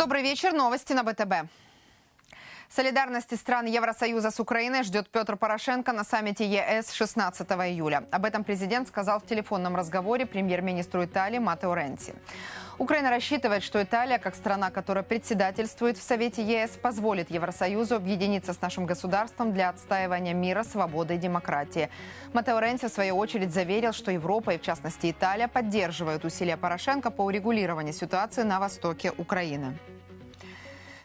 Добрый вечер. Новости на БТБ. Солидарности стран Евросоюза с Украиной ждет Петр Порошенко на саммите ЕС 16 июля. Об этом президент сказал в телефонном разговоре премьер-министру Италии Матео Ренци. Украина рассчитывает, что Италия, как страна, которая председательствует в Совете ЕС, позволит Евросоюзу объединиться с нашим государством для отстаивания мира, свободы и демократии. Матео Ренци, в свою очередь, заверил, что Европа и, в частности, Италия поддерживают усилия Порошенко по урегулированию ситуации на востоке Украины.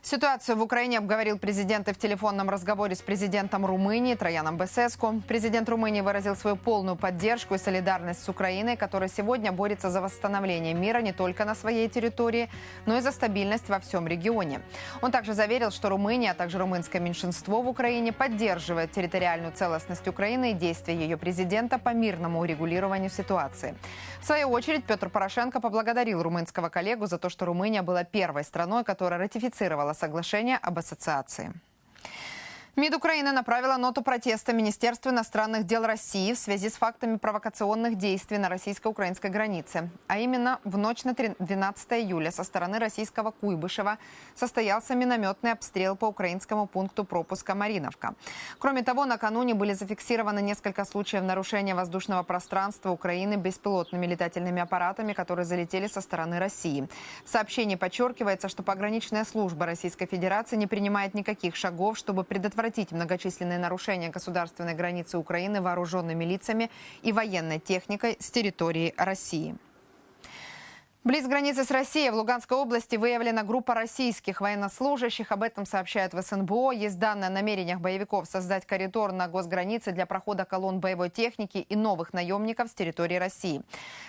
Ситуацию в Украине обговорил президент и в телефонном разговоре с президентом Румынии Трояном Бесеску. Президент Румынии выразил свою полную поддержку и солидарность с Украиной, которая сегодня борется за восстановление мира не только на своей территории, но и за стабильность во всем регионе. Он также заверил, что Румыния, а также румынское меньшинство в Украине поддерживает территориальную целостность Украины и действия ее президента по мирному урегулированию ситуации. В свою очередь Петр Порошенко поблагодарил румынского коллегу за то, что Румыния была первой страной, которая ратифицировала соглашение об ассоциации. МИД Украины направила ноту протеста Министерству иностранных дел России в связи с фактами провокационных действий на российско-украинской границе. А именно, в ночь на 12 июля со стороны российского Куйбышева состоялся минометный обстрел по украинскому пункту пропуска Мариновка. Кроме того, накануне были зафиксированы несколько случаев нарушения воздушного пространства Украины беспилотными летательными аппаратами, которые залетели со стороны России. В сообщении подчеркивается, что пограничная служба Российской Федерации не принимает никаких шагов, чтобы предотвратить многочисленные нарушения государственной границы Украины вооруженными лицами и военной техникой с территории России. Близ границы с Россией в Луганской области выявлена группа российских военнослужащих. Об этом сообщают в СНБО. Есть данные о намерениях боевиков создать коридор на госгранице для прохода колонн боевой техники и новых наемников с территории России.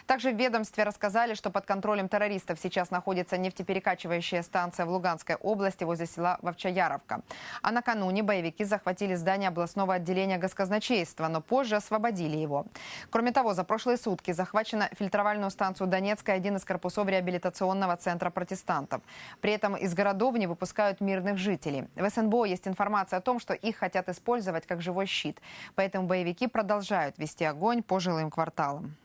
Также в ведомстве рассказали, что под контролем террористов сейчас находится нефтеперекачивающая станция в Луганской области возле села Вовчаяровка. А накануне боевики захватили здание областного отделения госказначейства, но позже освободили его. Кроме того, за прошлые сутки захвачена фильтровальную станцию Донецкая, один из корпусов реабилитационного центра протестантов. При этом из городов не выпускают мирных жителей. В СНБО есть информация о том, что их хотят использовать как живой щит. Поэтому боевики продолжают вести огонь по жилым кварталам.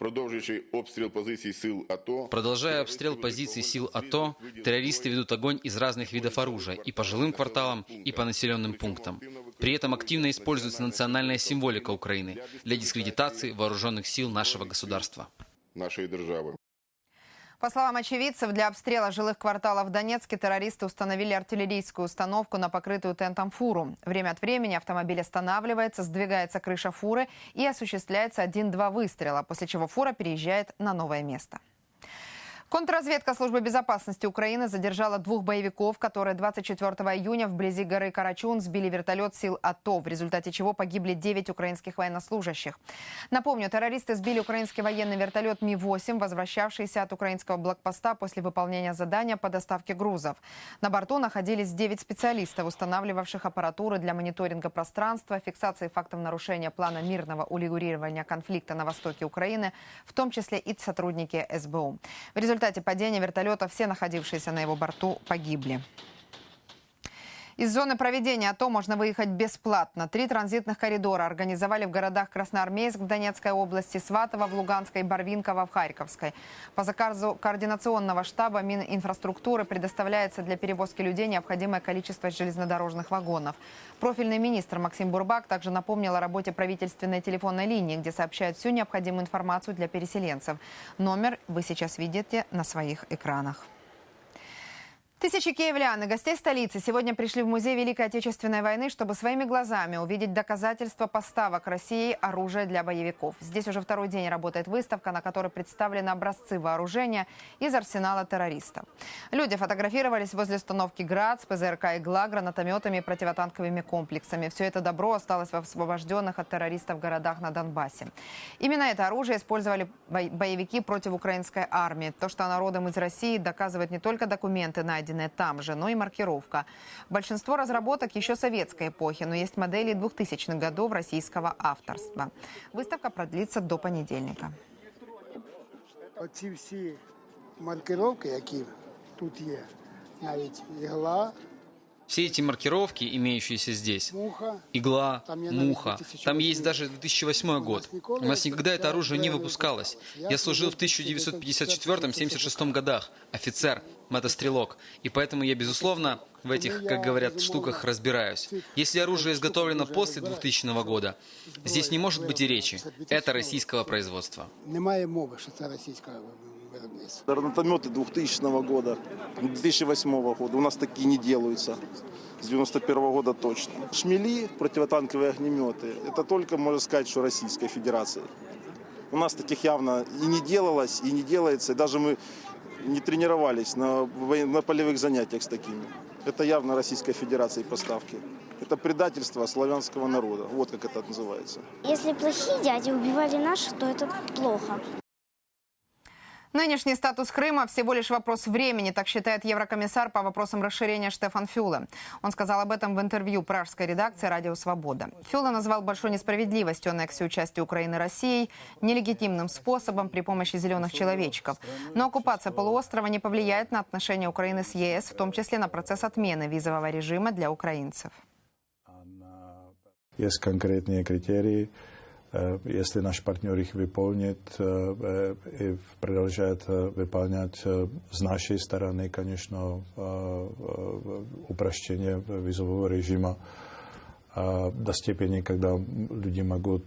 Продовжуючи обстріл позицій сил АТО, Продолжая обстрел позиций сил АТО, террористы ведут огонь из разных видов оружия и по жилым кварталам, и по населенным пунктам. При этом активно используется национальная символика Украины для дискредитации вооруженных сил нашего государства. нашої держави. По словам очевидцев, для обстрела жилых кварталов в Донецке террористы установили артиллерийскую установку на покрытую тентом фуру. Время от времени автомобиль останавливается, сдвигается крыша фуры и осуществляется один-два выстрела, после чего фура переезжает на новое место. Контрразведка Службы безопасности Украины задержала двух боевиков, которые 24 июня вблизи горы Карачун сбили вертолет сил АТО, в результате чего погибли 9 украинских военнослужащих. Напомню, террористы сбили украинский военный вертолет Ми-8, возвращавшийся от украинского блокпоста после выполнения задания по доставке грузов. На борту находились 9 специалистов, устанавливавших аппаратуру для мониторинга пространства, фиксации фактов нарушения плана мирного урегулирования конфликта на востоке Украины, в том числе и сотрудники СБУ. В результате падения вертолета все находившиеся на его борту погибли. Из зоны проведения АТО можно выехать бесплатно. Три транзитных коридора организовали в городах Красноармейск в Донецкой области, Сватово в Луганской, Барвинково в Харьковской. По заказу координационного штаба Мининфраструктуры предоставляется для перевозки людей необходимое количество железнодорожных вагонов. Профильный министр Максим Бурбак также напомнил о работе правительственной телефонной линии, где сообщают всю необходимую информацию для переселенцев. Номер вы сейчас видите на своих экранах. Тысячи киевлян и гостей столицы сегодня пришли в Музей Великой Отечественной войны, чтобы своими глазами увидеть доказательства поставок России оружия для боевиков. Здесь уже второй день работает выставка, на которой представлены образцы вооружения из арсенала террористов. Люди фотографировались возле установки «Град» ПЗРК «Игла», гранатометами и противотанковыми комплексами. Все это добро осталось в освобожденных от террористов городах на Донбассе. Именно это оружие использовали бо- боевики против украинской армии. То, что она родом из России, доказывает не только документы, найденные там же, но и маркировка. Большинство разработок еще советской эпохи, но есть модели 2000-х годов российского авторства. Выставка продлится до понедельника. Оці всі маркировки, які тут є, навіть ігла, все эти маркировки, имеющиеся здесь, игла, муха, там есть даже 2008 год. У нас никогда это оружие не выпускалось. Я служил в 1954-76 годах, офицер, мотострелок, и поэтому я, безусловно, в этих, как говорят, штуках разбираюсь. Если оружие изготовлено после 2000 года, здесь не может быть и речи. Это российского производства. Немає мови, що це російське виробництво. Гранатометы 2000 года, 2008 года. У нас такие не делаются. С 91 года точно. Шмели, противотанковые огнеметы, это только, можно сказать, что Российская Федерация. У нас таких явно и не делалось, и не делается. И даже мы не тренировались на, на полевых занятиях с такими. Это явно Российской Федерации поставки. Это предательство славянского народа. Вот как это называется. Если плохие дяди убивали наших, то это плохо. Нынешний статус Крыма всего лишь вопрос времени, так считает еврокомиссар по вопросам расширения Штефан Фюле. Он сказал об этом в интервью пражской редакции «Радио Свобода». Фюле назвал большой несправедливостью аннексию части Украины Россией, нелегитимным способом при помощи зеленых человечков. Но оккупация полуострова не повлияет на отношения Украины с ЕС, в том числе на процесс отмены визового режима для украинцев. Есть конкретные критерии. Если наш партнер их выполнит э, э, и продолжает э, выполнять с нашей стороны, конечно, упрощение визового режима до степени, когда люди могут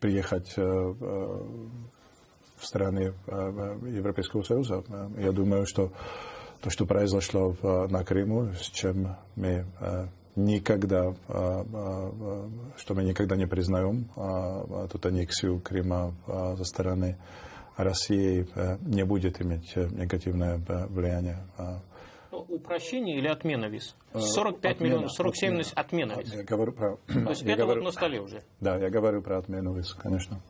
приехать в страны Европейского Союза. Я думаю, что то, что произошло на Крыму, с чем мы никогда, э, э, что мы никогда не признаем, эту аннексию Крыма со стороны России э, не будет иметь э, негативное э, влияние. Ну, Упрощение или отмена виз? 45 Отмена, миллионов, 47 отмена. отмена виз. Я говорю про... То есть я это говорю- вот на столе уже. Да, я говорю про отмену виз, конечно.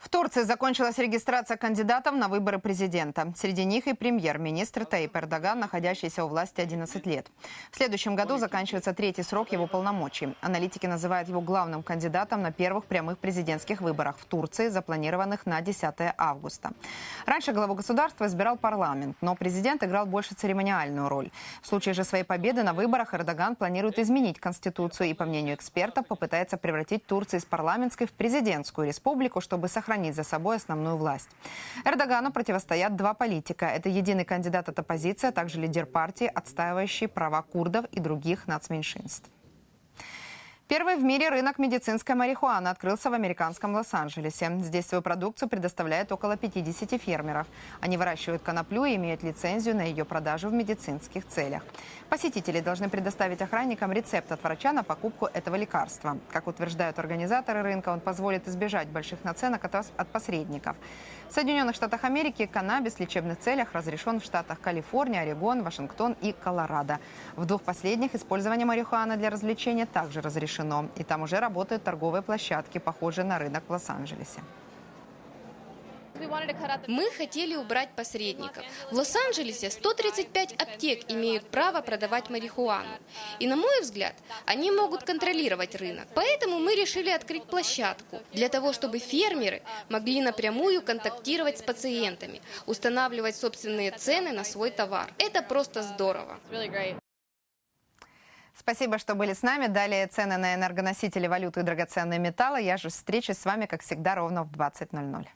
В Турции закончилась регистрация кандидатов на выборы президента. Среди них и премьер-министр Таип Эрдоган, находящийся у власти 11 лет. В следующем году заканчивается третий срок его полномочий. Аналитики называют его главным кандидатом на первых прямых президентских выборах в Турции, запланированных на 10 августа. Раньше главу государства избирал парламент, но президент играл больше церемониальную роль. В случае же своей победы на выборах Эрдоган планирует изменить конституцию и, по мнению экспертов, попытается превратить Турцию из парламентской в президентскую республику, чтобы сохранить за собой основную власть. Эрдогану противостоят два политика. Это единый кандидат от оппозиции, а также лидер партии, отстаивающий права курдов и других нацменьшинств. Первый в мире рынок медицинской марихуаны открылся в американском Лос-Анджелесе. Здесь свою продукцию предоставляет около 50 фермеров. Они выращивают коноплю и имеют лицензию на ее продажу в медицинских целях. Посетители должны предоставить охранникам рецепт от врача на покупку этого лекарства. Как утверждают организаторы рынка, он позволит избежать больших наценок от посредников. В Соединенных Штатах Америки каннабис в лечебных целях разрешен в штатах Калифорния, Орегон, Вашингтон и Колорадо. В двух последних использование марихуаны для развлечения также разрешено. И там уже работают торговые площадки, похожие на рынок в Лос-Анджелесе. Мы хотели убрать посредников. В Лос-Анджелесе 135 аптек имеют право продавать марихуану. И, на мой взгляд, они могут контролировать рынок. Поэтому мы решили открыть площадку для того, чтобы фермеры могли напрямую контактировать с пациентами, устанавливать собственные цены на свой товар. Это просто здорово. Спасибо, что были с нами. Далее цены на энергоносители, валюту и драгоценные металлы. Я же встречусь с вами, как всегда, ровно в 20.00.